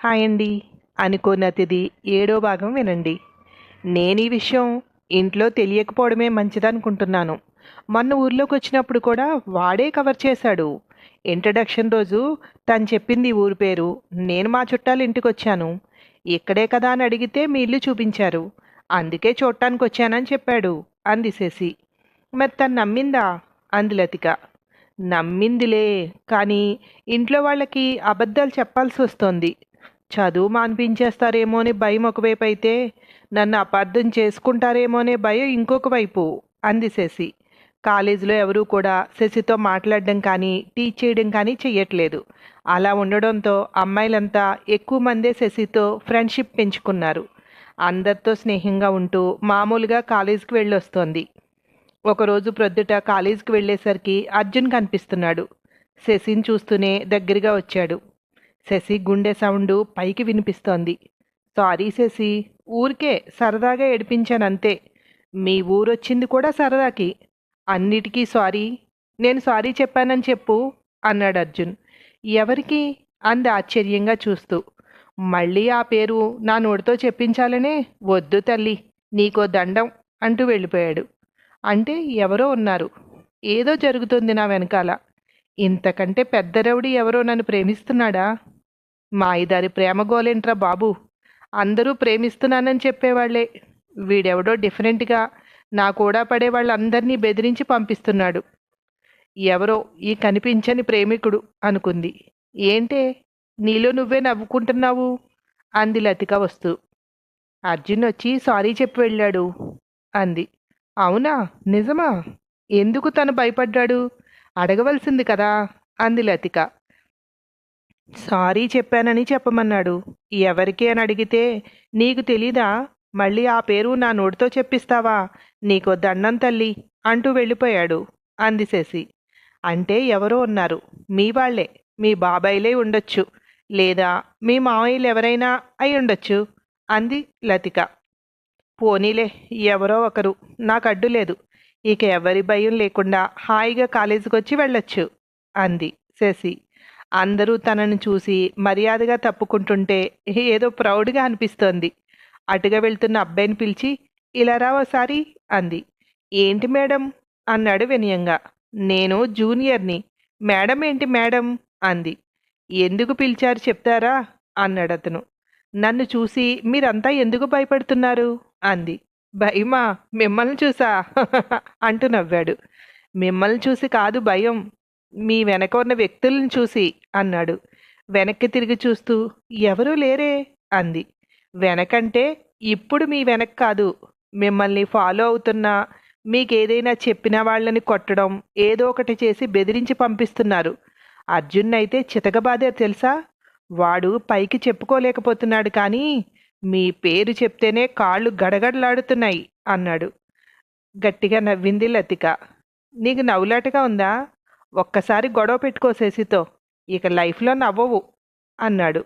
Hi అండి. అనుకోని అతిథి ఏడో భాగం వినండి. నేను ఈ విషయం ఇంట్లో తెలియకపోవడమే మంచిదనుకుంటున్నాను. మొన్న ఊర్లోకి వచ్చినప్పుడు కూడా వాడే కవర్ చేశాడు. ఇంట్రడక్షన్ రోజు తను చెప్పింది ఊరి పేరు. నేను మా చుట్టాలు ఇంటికి వచ్చాను ఇక్కడే కదా అని అడిగితే మీ ఇల్లు చూపించారు. అందుకే చూడటానికి వచ్చానని చెప్పాడు అంది శశి. మరి తను నమ్మిందా? అంది లతిక. నమ్మిందిలే కానీ ఇంట్లో వాళ్ళకి అబద్ధాలు చెప్పాల్సి వస్తోంది. చదువు మాన్పించేస్తారేమోనే భయం ఒకవైపు అయితే నన్ను అపార్థం చేసుకుంటారేమో అనే భయం ఇంకొక వైపు అంది శశి. కాలేజీలో ఎవరూ కూడా శశితో మాట్లాడడం కానీ టీచ్ చేయడం కానీ చెయ్యట్లేదు. అలా ఉండడంతో అమ్మాయిలంతా ఎక్కువ మందే శశితో ఫ్రెండ్షిప్ పెంచుకున్నారు. అందరితో స్నేహంగా ఉంటూ మామూలుగా కాలేజీకి వెళ్ళొస్తోంది. ఒకరోజు ప్రొద్దుట కాలేజీకి వెళ్ళేసరికి అర్జున్ కనిపిస్తున్నాడు. శశిని చూస్తూనే దగ్గరగా వచ్చాడు. శశి గుండె సౌండ్ పైకి వినిపిస్తోంది. సారీ శశి ఊరికే సరదాగా ఏడిపించాను అంతే మీ ఊరొచ్చింది కూడా సరదాకి. అన్నిటికీ సారీ నేను సారీ చెప్పానని చెప్పు అన్నాడు అర్జున్. ఎవరికి? అంది ఆశ్చర్యంగా చూస్తూ. మళ్ళీ ఆ పేరు నా నోటితో చెప్పించాలనే? వద్దు తల్లి నీకో దండం అంటూ వెళ్ళిపోయాడు. అంటే ఎవరో ఉన్నారు. ఏదో జరుగుతుంది నా వెనకాల. ఇంతకంటే పెద్ద రౌడీ ఎవరో నన్ను ప్రేమిస్తున్నాడా? మా ఇదారి ప్రేమ గోలేంట్రా బాబు? అందరూ ప్రేమిస్తున్నానని చెప్పేవాళ్ళే. వీడెవడో డిఫరెంట్గా నా కూడా పడే వాళ్ళందరినీ బెదిరించి పంపిస్తున్నాడు. ఎవరో ఈ కనిపించని ప్రేమికుడు అనుకుంది. ఏంటే? నీలో నువ్వే నవ్వుకుంటున్నావు? అంది లతిక వస్తూ. అర్జున్ వచ్చి సారీ చెప్పి వెళ్ళాడు. అంది. అవునా? నిజమా? ఎందుకు తను భయపడ్డాడు? అడగవలసింది కదా? అంది లతిక. సారీ చెప్పానని చెప్పమన్నాడు. ఎవరికి అని అడిగితే నీకు తెలీదా? మళ్ళీ ఆ పేరు నా నోటితో చెప్పిస్తావా? నీకో దండం తల్లి అంటూ వెళ్ళిపోయాడు అంది శశి. అంటే ఎవరో ఉన్నారు. మీ వాళ్ళే. మీ బాబాయిలే ఉండొచ్చు. లేదా మీ మావయ్యలు ఎవరైనా అయి ఉండొచ్చు అంది లతిక. పోనీలే ఎవరో ఒకరు. నాకు అడ్డు లేదు. ఇక ఎవరి భయం లేకుండా హాయిగా కాలేజీకి వచ్చి వెళ్ళొచ్చు అంది శశి. అందరూ తనను చూసి మర్యాదగా తప్పుకుంటుంటే ఏదో ప్రౌడ్గా అనిపిస్తోంది. అటుగా వెళ్తున్న అబ్బాయిని పిలిచి ఇలా రా ఒకసారి అంది. ఏంటి మేడం? అన్నాడు వినయంగా. నేను జూనియర్ని. మేడం ఏంటి మేడం? అంది. ఎందుకు పిలిచారు చెప్తారా? అన్నాడు అతను. నన్ను చూసి మీరంతా ఎందుకు భయపడుతున్నారు? అంది. భయమా? మిమ్మల్ని చూసా? అంటూ నవ్వాడు. మిమ్మల్ని చూసి కాదు భయం. మీ వెనక ఉన్న వ్యక్తులను చూసి అన్నాడు. వెనక్కి తిరిగి చూస్తూ ఎవరూ లేరే అంది. వెనకంటే ఇప్పుడు మీ వెనక్ కాదు. మిమ్మల్ని ఫాలో అవుతున్నా మీకేదైనా చెప్పిన వాళ్ళని కొట్టడం ఏదో ఒకటి చేసి బెదిరించి పంపిస్తున్నారు. అర్జున్ అయితే చితకబాదే తెలుసా? వాడు పైకి చెప్పుకోలేకపోతున్నాడు కానీ మీ పేరు చెప్తేనే కాళ్ళు గడగడలాడుతున్నాయి అన్నాడు. గట్టిగా నవ్వింది లతిక. నీకు నవ్వులాటగా ఉందా? ఒక్కసారి గొడవ పెట్టుకో శశితో. ఇక లైఫ్లో నవ్వవు అన్నాడు.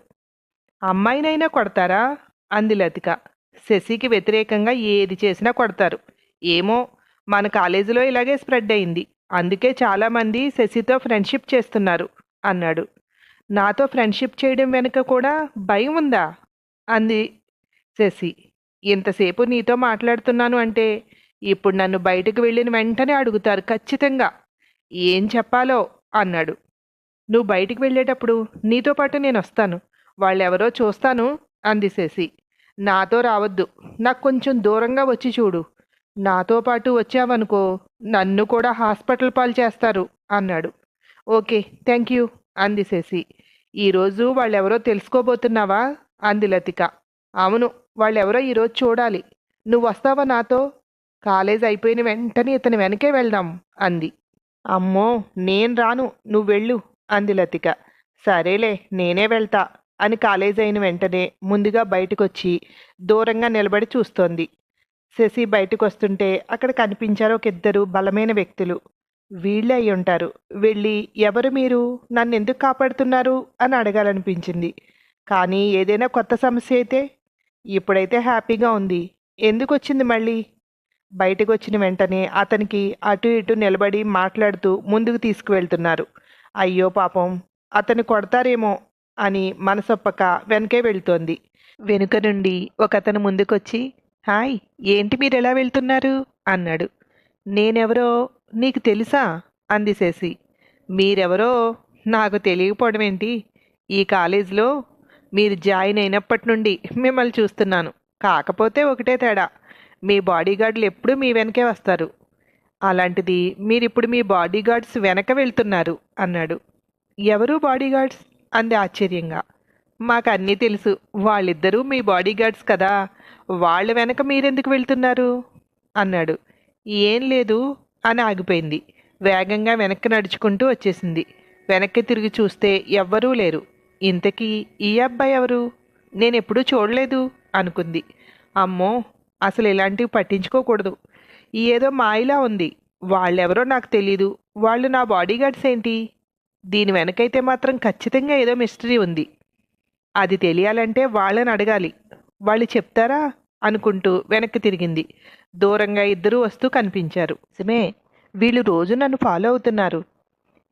అమ్మాయినైనా కొడతారా? అంది లతిక. శశికి వ్యతిరేకంగా ఏది చేసినా కొడతారు. ఏమో మన కాలేజీలో ఇలాగే స్ప్రెడ్ అయింది. అందుకే చాలామంది శశితో ఫ్రెండ్షిప్ చేస్తున్నారు అన్నాడు. నాతో ఫ్రెండ్షిప్ చేయడం వెనుక కూడా భయం ఉందా? అంది శశి. ఇంతసేపు నీతో మాట్లాడుతున్నాను అంటే ఇప్పుడు నన్ను బయటకు వెళ్ళిన వెంటనే అడుగుతారు ఖచ్చితంగా ఏం చెప్పాలో అన్నాడు. నువ్వు బయటికి వెళ్ళేటప్పుడు నీతో పాటు నేను వస్తాను. వాళ్ళెవరో చూస్తాను అంది శశి. నాతో రావద్దు. నాకు కొంచెం దూరంగా వచ్చి చూడు. నాతో పాటు వచ్చావనుకో నన్ను కూడా హాస్పిటల్ పాలు చేస్తారు అన్నాడు. ఓకే థ్యాంక్ యూ అంది శశి. ఈరోజు వాళ్ళెవరో తెలుసుకోబోతున్నావా? అంది లతిక. అవును వాళ్ళెవరో ఈరోజు చూడాలి. నువ్వు వస్తావా నాతో? కాలేజ్ అయిపోయిన వెంటనే ఇతని వెనకే వెళ్దాం అంది. అమ్మో నేను రాను నువ్వు వెళ్ళు అంది లతిక. సరేలే నేనే వెళ్తా అని కాలేజ్ అయిన వెంటనే ముందుగా బయటకొచ్చి దూరంగా నిలబడి చూస్తోంది. శశి బయటకు వస్తుంటే అక్కడ కనిపించారు ఒక ఇద్దరు బలమైన వ్యక్తులు. వీళ్ళే అయి ఉంటారు వెళ్ళి ఎవరు మీరు? నన్ను ఎందుకు కాపాడుతున్నారు? అని అడగాలనిపించింది. కానీ ఏదైనా కొత్త సమస్య అయితే? ఇప్పుడైతే హ్యాపీగా ఉంది. ఎందుకు వచ్చింది మళ్ళీ? బయటకు వచ్చిన వెంటనే అతనికి అటు ఇటు నిలబడి మాట్లాడుతూ ముందుకు తీసుకువెళ్తున్నారు. అయ్యో పాపం అతను కొడతారేమో అని మనసొప్పక వెనకే వెళ్తోంది. వెనుక నుండి ఒకతను ముందుకొచ్చి హాయ్ ఏంటి మీరు ఎలా వెళ్తున్నారు? అన్నాడు. నేనెవరో నీకు తెలుసా? అంది శశి మీరెవరో నాకు తెలియకపోవడం ఏంటి? ఈ కాలేజీలో మీరు జాయిన్ అయినప్పటి నుండి మిమ్మల్ని చూస్తున్నాను. కాకపోతే ఒకటే తేడా మీ బాడీగార్డులు ఎప్పుడూ మీ వెనకే వస్తారు. అలాంటిది మీరిప్పుడు మీ బాడీగార్డ్స్ వెనక వెళ్తున్నారు అన్నాడు. ఎవరు బాడీగార్డ్స్ అంది ఆశ్చర్యంగా. మాకు అన్నీ తెలుసు. వాళ్ళిద్దరూ మీ బాడీగార్డ్స్ కదా. వాళ్ళ వెనక మీరెందుకు వెళ్తున్నారు? అన్నాడు. ఏం లేదు అని ఆగిపోయింది. వేగంగా వెనక్కి నడుచుకుంటూ వచ్చేసింది. వెనక్కి తిరిగి చూస్తే ఎవ్వరూ లేరు. ఇంతకీ ఈ అబ్బాయి ఎవరు? నేను ఎప్పుడూ చూడలేదు అనుకుంది. అమ్మో అసలు ఇలాంటివి పట్టించుకోకూడదు. ఏదో మాయలా ఉంది. వాళ్ళెవరో నాకు తెలీదు. వాళ్ళు నా బాడీగార్డ్స్ ఏంటి? దీని వెనకైతే మాత్రం ఖచ్చితంగా ఏదో మిస్టరీ ఉంది. అది తెలియాలంటే వాళ్ళని అడగాలి. వాళ్ళు చెప్తారా? అనుకుంటూ వెనక్కి తిరిగింది. దూరంగా ఇద్దరూ వస్తూ కనిపించారు. సిమే వీళ్ళు రోజు నన్ను ఫాలో అవుతున్నారు.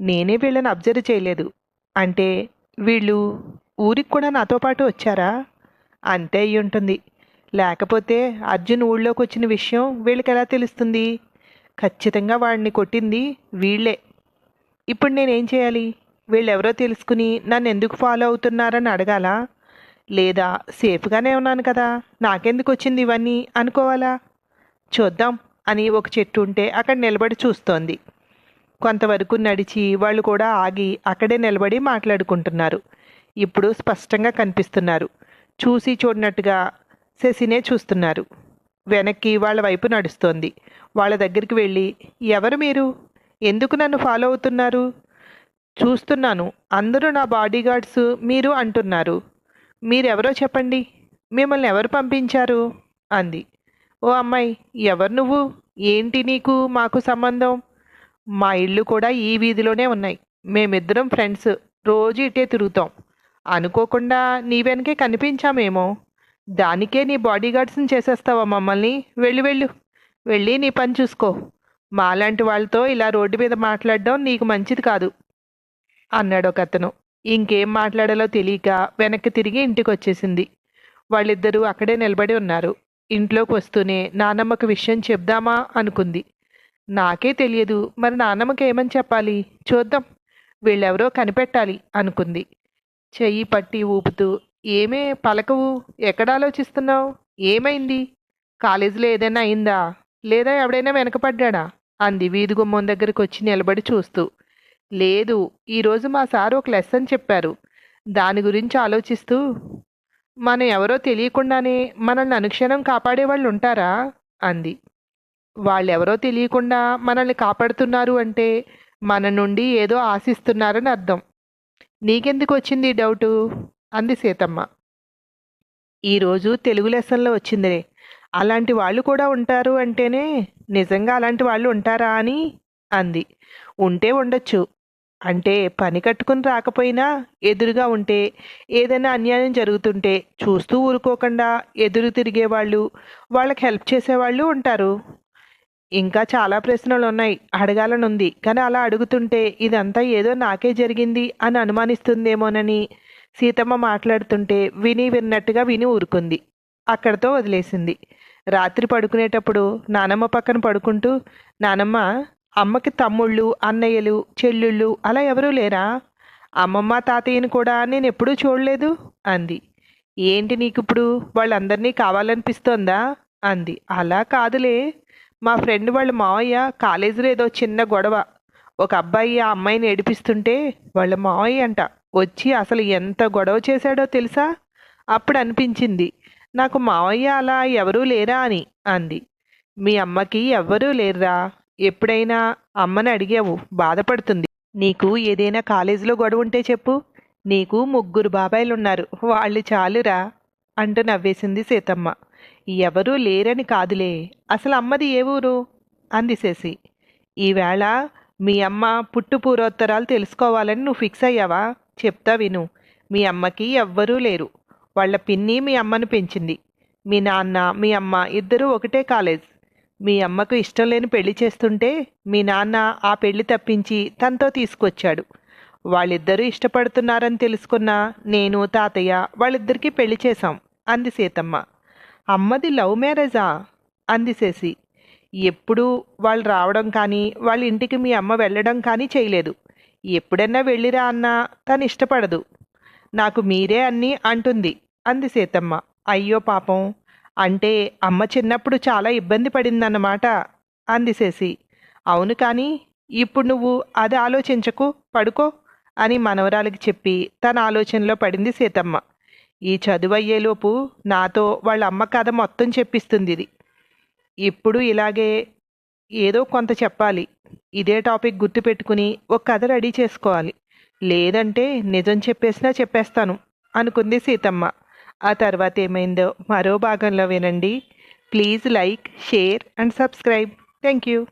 నేనే వీళ్ళని అబ్జర్వ్ చేయలేదు. అంటే వీళ్ళు ఊరికి కూడా నాతో పాటు వచ్చారా? అంతే అయి ఉంటుంది లేకపోతే అర్జున్ ఊళ్ళోకి వచ్చిన విషయం వీళ్ళకి ఎలా తెలుస్తుంది? ఖచ్చితంగా వాడిని కొట్టింది వీళ్ళే. ఇప్పుడు నేనేం చేయాలి? వీళ్ళెవరో తెలుసుకుని నన్ను ఎందుకు ఫాలో అవుతున్నారని అడగాలా? లేదా సేఫ్గానే ఉన్నాను కదా నాకెందుకు వచ్చింది ఇవన్నీ అనుకోవాలా? చూద్దాం అని ఒక చెట్టు ఉంటే అక్కడ నిలబడి చూస్తోంది. కొంతవరకు నడిచి వాళ్ళు కూడా ఆగి అక్కడే నిలబడి మాట్లాడుకుంటున్నారు. ఇప్పుడు స్పష్టంగా కనిపిస్తున్నారు. చూసి చూడనట్టుగా శశినే చూస్తున్నారు. వెనక్కి వాళ్ళ వైపు నడుస్తోంది. వాళ్ళ దగ్గరికి వెళ్ళి ఎవరు మీరు? ఎందుకు నన్ను ఫాలో అవుతున్నారు? చూస్తున్నాను. అందరూ నా బాడీగార్డ్స్ మీరు అంటున్నారు. మీరెవరో చెప్పండి. మిమ్మల్ని ఎవరు పంపించారు? అంది. ఓ అమ్మాయి ఎవరు నువ్వు? ఏంటి నీకు? మాకు సంబంధం? మా ఇల్లు కూడా ఈ వీధిలోనే ఉన్నాయి. మేమిద్దరం ఫ్రెండ్స్. రోజు ఇటే తిరుగుతాం. అనుకోకుండా నీ వెనకే కనిపించామేమో? దానికే నీ బాడీగార్డ్స్ని చేసేస్తావా మమ్మల్ని? వెళ్ళి వెళ్ళు. వెళ్ళి నీ పని చూసుకో. మాలాంటి వాళ్ళతో ఇలా రోడ్డు మీద మాట్లాడడం నీకు మంచిది కాదు. అన్నాడు ఒక అతను ఇంకేం మాట్లాడాలో తెలియక వెనక్కి తిరిగి ఇంటికి వచ్చేసింది వాళ్ళిద్దరూ అక్కడే నిలబడి ఉన్నారు. ఇంట్లోకి వస్తూనే నానమ్మకు విషయం చెప్దామా అనుకుంది. నాకే తెలియదు. మరి నానమ్మకి ఏమని చెప్పాలి? చూద్దాం. వీళ్ళెవరో కనిపెట్టాలి అనుకుంది. చెయ్యి పట్టి ఊపుతూ ఏమే పలకవు? ఎక్కడ ఆలోచిస్తున్నావు ఏమైంది? కాలేజీలో ఏదైనా అయిందా? లేదా ఎవడైనా వెనకపడ్డా అంది వీధి గుమ్మం దగ్గరికి వచ్చి నిలబడి చూస్తూ. లేదు ఈరోజు మా సార్ ఒక లెసన్ చెప్పారు. దాని గురించి ఆలోచిస్తూ మనం ఎవరో తెలియకుండానే మనల్ని అనుక్షణం కాపాడే వాళ్ళు ఉంటారా అంది. వాళ్ళెవరో తెలియకుండా మనల్ని కాపాడుతున్నారు అంటే మన నుండి ఏదో ఆశిస్తున్నారని అర్థం. నీకెందుకు వచ్చింది ఈ డౌటు? అంది సీతమ్మ. ఈరోజు తెలుగు లెసన్లో వచ్చిందిరే అలాంటి వాళ్ళు కూడా ఉంటారు అంటేనే నిజంగా అలాంటి వాళ్ళు ఉంటారా అని? అంది. ఉంటే ఉండొచ్చు. అంటే పని కట్టుకుని రాకపోయినా ఎదురుగా ఉంటే ఏదైనా అన్యాయం జరుగుతుంటే చూస్తూ ఊరుకోకుండా ఎదురు తిరిగేవాళ్ళు వాళ్ళకి హెల్ప్ చేసేవాళ్ళు ఉంటారు. ఇంకా చాలా ప్రశ్నలు ఉన్నాయి. అడగాలని ఉంది. కానీ అలా అడుగుతుంటే ఇదంతా ఏదో నాకే జరిగింది అని అనుమానిస్తుందేమోనని సీతమ్మ మాట్లాడుతుంటే విని విన్నట్టుగా విని ఊరుకుంది. అక్కడితో వదిలేసింది. రాత్రి పడుకునేటప్పుడు నానమ్మ పక్కన పడుకుంటూ నానమ్మ అమ్మకి తమ్ముళ్ళు అన్నయ్యలు చెల్లుళ్ళు అలా ఎవరూ లేరా? అమ్మమ్మ తాతయ్యని కూడా నేను ఎప్పుడూ చూడలేదు అంది. ఏంటి నీకు ఇప్పుడు వాళ్ళందరినీ కావాలనిపిస్తోందా? అంది. అలా కాదులే. మా ఫ్రెండ్ వాళ్ళ మావయ్య కాలేజీలో ఏదో చిన్న గొడవ. ఒక అబ్బాయి ఆ అమ్మాయిని ఏడిపిస్తుంటే వాళ్ళ మావయ్య అంట. వచ్చి అసలు ఎంత గొడవ చేశాడో తెలుసా? అప్పుడు అనిపించింది. నాకు మావయ్య అలా ఎవరూ లేరా అని అంది. మీ అమ్మకి ఎవ్వరూ లేరురా. ఎప్పుడైనా అమ్మని అడిగావు బాధపడుతుంది. నీకు ఏదైనా కాలేజీలో గొడవ ఉంటే చెప్పు. నీకు ముగ్గురు బాబాయిలున్నారు. వాళ్ళు చాలురా అంటూ నవ్వేసింది సీతమ్మ. ఎవరూ లేరని కాదులే. అసలు అమ్మది ఏ ఊరు? అంది శశి. ఈవేళ మీ అమ్మ పుట్టు పూర్వోత్తరాలు తెలుసుకోవాలని నువ్వు ఫిక్స్ అయ్యావా? చెప్తా విను. మీ అమ్మకి ఎవ్వరూ లేరు. వాళ్ళ పిన్ని మీ అమ్మను పెంచింది. మీ నాన్న మీ అమ్మ ఇద్దరూ ఒకటే కాలేజ్. మీ అమ్మకు ఇష్టం లేని పెళ్ళి చేస్తుంటే మీ నాన్న ఆ పెళ్ళి తప్పించి తనతో తీసుకొచ్చాడు. వాళ్ళిద్దరూ ఇష్టపడుతున్నారని తెలుసుకున్న నేను తాతయ్య వాళ్ళిద్దరికీ పెళ్ళి చేశాం అంది సీతమ్మ. అమ్మది లవ్ మ్యారేజా? అంది శశి. వాళ్ళు రావడం కానీ వాళ్ళ ఇంటికి మీ అమ్మ వెళ్ళడం కానీ చేయలేదు. ఎప్పుడన్నా వెళ్ళిరా అన్నా? తను ఇష్టపడదు. నాకు మీరే అన్నీ అంటుంది. అంది సీతమ్మ. అయ్యో పాపం. అంటే అమ్మ చిన్నప్పుడు చాలా ఇబ్బంది పడిందన్నమాట అంది అవును కానీ ఇప్పుడు నువ్వు అది ఆలోచించకు పడుకో అని మనవరాలకి చెప్పి తన ఆలోచనలో పడింది సీతమ్మ. ఈ చదువు అయ్యేలోపు నాతో వాళ్ళ అమ్మ కథ మొత్తం చెప్పిస్తుంది ఇది. ఇప్పుడు ఇలాగే ఏదో కొంత చెప్పాలి. ఇదే టాపిక్ గుర్తుపెట్టుకుని ఒక కథ రెడీ చేసుకోవాలి. లేదంటే నిజం చెప్పేసినా చెప్పేస్తాను అనుకుంది సీతమ్మ. ఆ తర్వాత ఏమైందో మరో భాగంలో వినండి. Please like share and subscribe. Thank you